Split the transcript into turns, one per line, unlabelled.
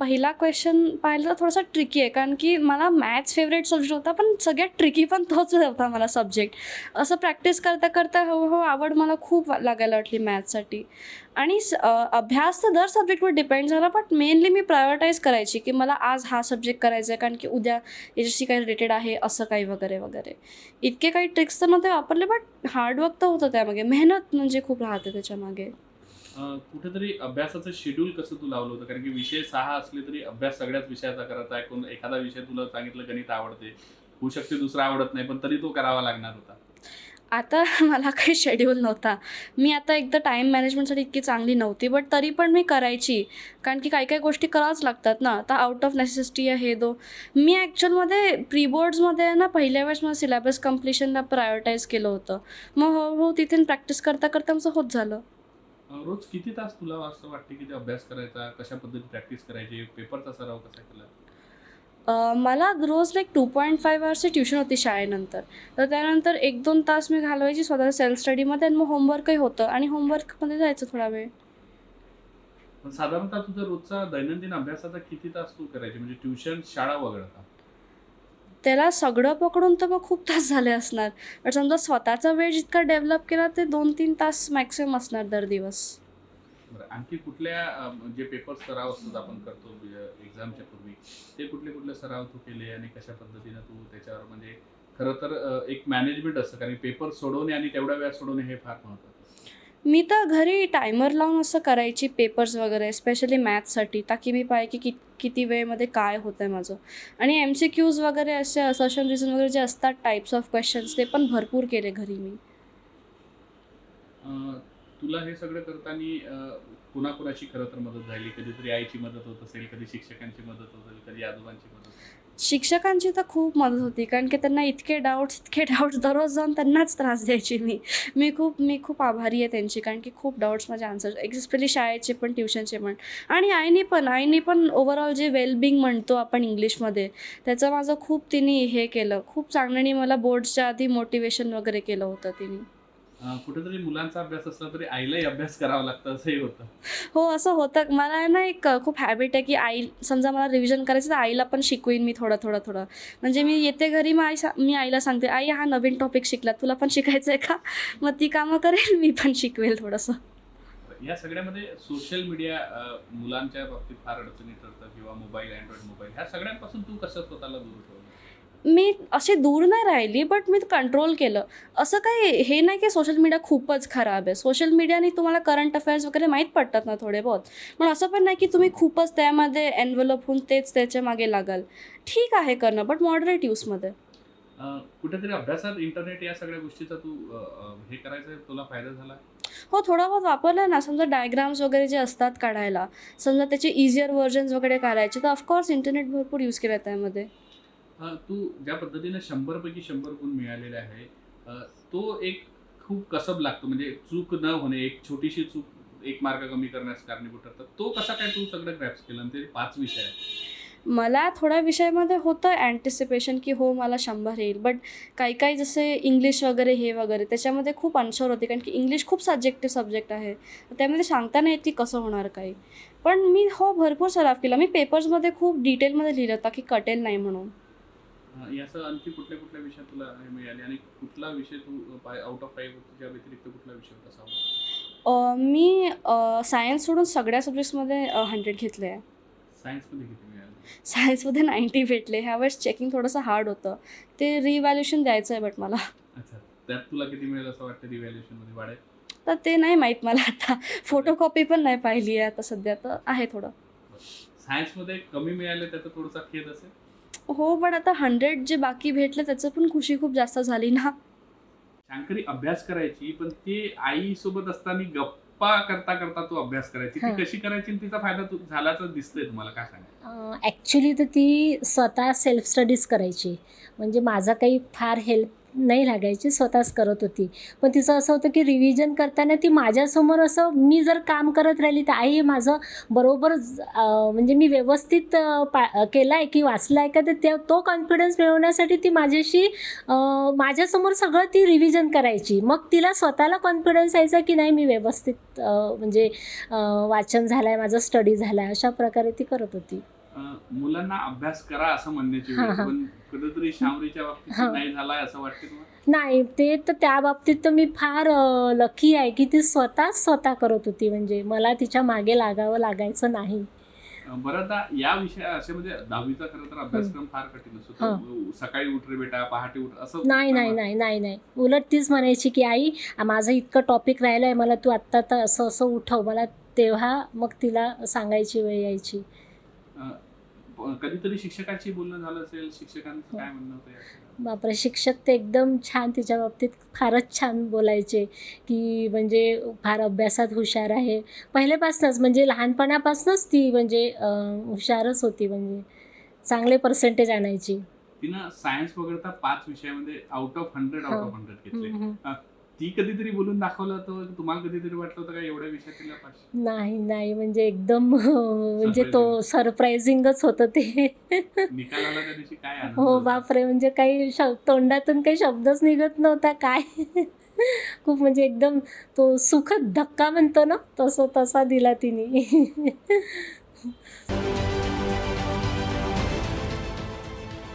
पहिला क्वेश्चन पाहिलं तर थोडासा ट्रिकी आहे कारण की मला मॅथ्स फेवरेट सब्जेक्ट होता पण सगळ्यात ट्रिकी पण तोच होता मला सब्जेक्ट असं प्रॅक्टिस करता करता हळूहळू आवड मला खूप लागायला वाटली मॅथ्ससाठी आणि स- अभ्यास तर दर सब्जेक्टवर डिपेंड झाला बट मेनली मी प्रायोरिटाईज करायची की मला आज हा सब्जेक्ट करायचा आहे कारण की उद्या याच्याशी काही रिलेटेड आहे असं काही वगैरे वगैरे. इतके काही ट्रिक्स तर नव्हते वापरले बट हार्डवर्क तर होतं त्यामागे. मेहनत म्हणजे खूप राहते त्याच्यामागे.
कुठेतरी अभ्यासाचं शेड्यूल कसं तू लावलं होतं? कारण की विषय सहा असले तरी अभ्यास सगळ्याच विषयाचा करायचा आहे. कोण एखादा विषय तुला सांगितलं गणित आवडते. होऊ शकते दुसरा आवडत नाही पण तरी तो करावा लागणार होता.
आता मला काही शेड्यूल नव्हता. मी आता एकदा टाईम मॅनेजमेंटसाठी इतकी चांगली नव्हती बट तरी पण मी करायची. कारण की काही काही गोष्टी कराव्याच लागतात ना. आता आउट ऑफ नेसेसिटी आहे हे दो मी ॲक्च्युअलमध्ये प्री बोर्ड्समध्ये ना पहिल्या वेळेस मला सिलेबस कम्प्लिशनला प्रायोरिटाईज केलं होतं. मग हळूहळू तिथे प्रॅक्टिस करता करता आमचं होत झालं.
रोज किती तास तुला असं वाटते की अभ्यास करायचा? कशा पद्धतीने प्रॅक्टिस करायची? पेपरचा सराव कसा केला?
मला रोज लाईक टू पॉईंट फाईव्ह आवर्सची ट्युशन होती शाळेनंतर. तर त्यानंतर एक दोन तास मी घालवायची स्वतः सेल्फ स्टडीमध्ये आणि मग होमवर्कही होतं. आणि होमवर्कमध्ये जायचं थोडा वेळ.
साधारणतः तुझा रोजचा दैनंदिन अभ्यासाचा किती तास तू करायची? म्हणजे ट्युशन शाळा वगळता.
त्याला सगळं पकडून तर मग खूप तास झाले असणार. पण समजा स्वतःचा वेळ जितका डेव्हलप केला ते दोन तीन तास मॅक्सिमम असणार दर दिवस.
बरं आणखी कुठल्या जे पेपर सराव असतात आपण करतो एक्झामच्या पूर्वी ते कुठले कुठले सराव तू केले आणि कशा पद्धतीनं तू त्याच्यावर म्हणजे खरं तर एक मॅनेजमेंट असतं कारण पेपर सोडवणे आणि तेवढ्या वेळात सोडवणे हे फार महत्वाचं
मी तर घरी टायमर लावून असं करायची पेपर्स वगैरे स्पेशली मॅथ्ससाठी ताकी मी पाहे की कि किती वेळमध्ये काय होतं आहे माझं. आणि एम सी क्यूज वगैरे असे असर्शन रिझन वगैरे जे असतात टाईप्स ऑफ क्वेश्चन्स ते पण भरपूर केले घरी मी.
तुला हे सगळं करताना कुणाकुणाची खरं तर मदत झाली? कधीतरी आईची मदत होत असेल कधी शिक्षकांची मदत होत असेल कधी आजोबांची मदत
शिक्षकांची तर खूप मदत होती कारण की त्यांना इतके डाऊट्स इतके डाऊट्स दररोज जाऊन त्यांनाच त्रास द्यायची मी. मी खूप मी खूप आभारी आहे त्यांची कारण की खूप डाऊट्स माझे आन्सर एक्स्पेशली शाळेचे पण ट्युशनचे पण. आणि आईने पण आईने पण ओव्हरऑल जे वेलबिंग म्हणतो आपण इंग्लिशमध्ये त्याचं माझं खूप तिने हे केलं. खूप चांगल्याने मला बोर्ड्सच्या आधी मोटिवेशन वगैरे केलं होतं तिने.
कुठेतरी मुलांचा अभ्यास असला तरी आईलाही अभ्यास करावा लागतं असंही होतं.
हो असं होतं. मला ना एक खूप हॅबिट आहे की आई समजा मला रिव्हिजन करायचं तर आईला पण शिकवीन मी थोडं थोडं थोडं. म्हणजे मी येते घरी मग आई मी आईला सांगते आई हा नवीन टॉपिक शिकला. तुला पण शिकायचं आहे का? मग ती कामं करेल मी पण शिकवेल थोडंसं.
या सगळ्यामध्ये सोशल मीडिया मुलांच्या बाबतीत फार अडचणी ठरतं किंवा मोबाईल अँड्रॉइड मोबाईल ह्या सगळ्यांपासून तू कसं स्वतःला दूर ठेवलं?
मी अशी दूर नाही राहिली बट मी कंट्रोल केलं. असं काही हे नाही की सोशल मीडिया खूपच खराब आहे. सोशल मीडियाने तुम्हाला करंट अफेअर्स वगैरे माहीत पडतात ना थोडे बहुत. पण असं पण नाही की तुम्ही खूपच त्यामध्ये एनव्हलप होऊन तेच त्याच्यामागे लागाल. ठीक आहे करणं बट मॉडरेट यूजमध्ये
कुठेतरी अभ्यासात इंटरनेट या सगळ्या गोष्टीचा तू हे करायचं तुला फायदा झाला?
हो थोडा बहुत वापरला ना. समजा डायग्राम्स वगैरे जे असतात काढायला. समजा त्याचे इझियर व्हर्जन्स वगैरे काढायचे. तर ऑफकोर्स इंटरनेट भरपूर यूज केलं त्यामध्ये.
तू ज्या पद्धतीने शंभर पैकी शंभर गुण मिळालेले आहे तो एक खूप कसब लागतो. म्हणजे चूक न होणे एक छोटीशी चूक एक मार्ग कमी करण्यास कारणीभूत ठरतात तो कसा काय तू सगळं ग्रॅप्स केलं? ते पाच विषय आहेत.
मला थोड्या विषयामध्ये होतं अँटिसिपेशन की हो मला शंभर येईल. बट काही काही जसे इंग्लिश वगैरे हे वगैरे त्याच्यामध्ये खूप अनशोर होते. कारण की इंग्लिश खूप सब्जेक्टिव्ह सब्जेक्ट आहे. त्यामध्ये सांगता नाही येत की कसं होणार काही पण मी हो भरपूर सराव केला. मी पेपर्समध्ये खूप डिटेलमध्ये लिहिलं होता की कटेल नाही म्हणून.
यासह आणखी कुठल्या कुठल्या विषयात तुला हे मिळाले? आणि कुठला विषय तू आउट ऑफ फाईव्ह तुझ्या व्यतिरिक्त कुठला विषय होता
अं, मी सायन्स सोडून सगळ्या सब्जेक्ट्समध्ये हंड्रेड घेतले आहे
सायन्समध्ये किती मिळाले?
सायन्समध्ये नाईंटी भेटले. ह्यावेळेस चेकिंग थोडंसं हार्ड होतं. ते रिव्हॅल्युशन द्यायचं आहे बट मला.
अच्छा. त्यात तुला किती मिळेल असं वाटतं रिव्हॅल्युशनमध्ये? वाढेल?
तर ते नाही माहीत मला आता. फोटोकॉपी पण नाही पाहिली आहे आता सध्या. तर आहे थोडं.
सायन्समध्ये कमी मिळाले त्याचा थोडासा खेद असेल?
हो पण आता हंड्रेड जे बाकी भेटले त्याचं पण खुशी खूप जास्त झाली ना.
शांकरी अभ्यास करायची पण ती आई सोबत असताना गप्पा करता करता तू अभ्यास करायची. ती. कशी करायची आणि तिचा फायदा तू झाल्याचा दिसतोय तुम्हाला काय सांगा
ॲक्च्युली तर ती स्वतः सेल्फ स्टडीज करायची. म्हणजे माझा काही फार हेल्प नाही लागायची स्वतःच करत होती. पण तिचं असं होतं की रिव्हिजन करताना ती माझ्यासमोर असं मी जर काम करत राहिली तर आई हे माझं बरोबर म्हणजे मी व्यवस्थित पा केलं आहे की वाचलं आहे का तर त्या तो कॉन्फिडन्स मिळवण्यासाठी ती माझ्याशी माझ्यासमोर सगळं ती रिव्हिजन करायची. मग तिला स्वतःला कॉन्फिडन्स यायचा की नाही मी व्यवस्थित म्हणजे वाचन झालं आहे माझं स्टडी झाला आहे अशा प्रकारे ती करत होती.
मुलांना अभ्यास करा असं म्हणण्याची वेळ. आहे. पण कुठेतरी शामरीच्या बाबतीत
हा.
नाही झालाय असं वाटतं तुम्हाला?
नाही ते तर त्या बाबतीत तर मी फार लकी आहे की ती स्वतःच स्वतः करत होती. म्हणजे मला तिच्यामागे लागावं लागायचं नाही.
अं, बऱ्याचदा या विषया असे म्हणजे दहावीचा खरं तर अभ्यासक्रम फार कठीण असतो.
हा.
तो सकाळी उठ रे बेटा पहाटे उठ असं
नाही नाही नाही नाही नाही. उलट तीच म्हणायची की आई माझं इतकं टॉपिक राहिलं आहे मला तू आत्ता तर असं असं उठव. मला तेव्हा मग तिला सांगायची वेळ यायची.
कधीतरी शिक्षकांशी बोलणं झालं असेल शिक्षकांचं काय म्हणणं होतं?
बापरे शिक्षक ते एकदम छान तिच्या बाबतीत फारच छान बोलायचे की म्हणजे फार अभ्यासात हुशार आहे पहिल्यापासूनच म्हणजे लहानपणापासूनच ती म्हणजे हुशारच होती म्हणजे चांगले पर्सेंटेज आणायची
तिनं सायन्स वगळता पाच विषयामध्ये out of hundred out. Of hundred घेतले. ती कधीतरी बोलून दाखवलं होतं तुम्हाला कधीतरी वाटलं होतं का एवढ्या विषयात
नाही नाही म्हणजे एकदम म्हणजे तो सरप्रायझिंगच होतं ते. हो? बापरे म्हणजे काही तोंडातून काही शब्दच निघत नव्हता काय? खूप म्हणजे एकदम तो सुखद धक्का म्हणतो ना तसं तसा दिला तिने.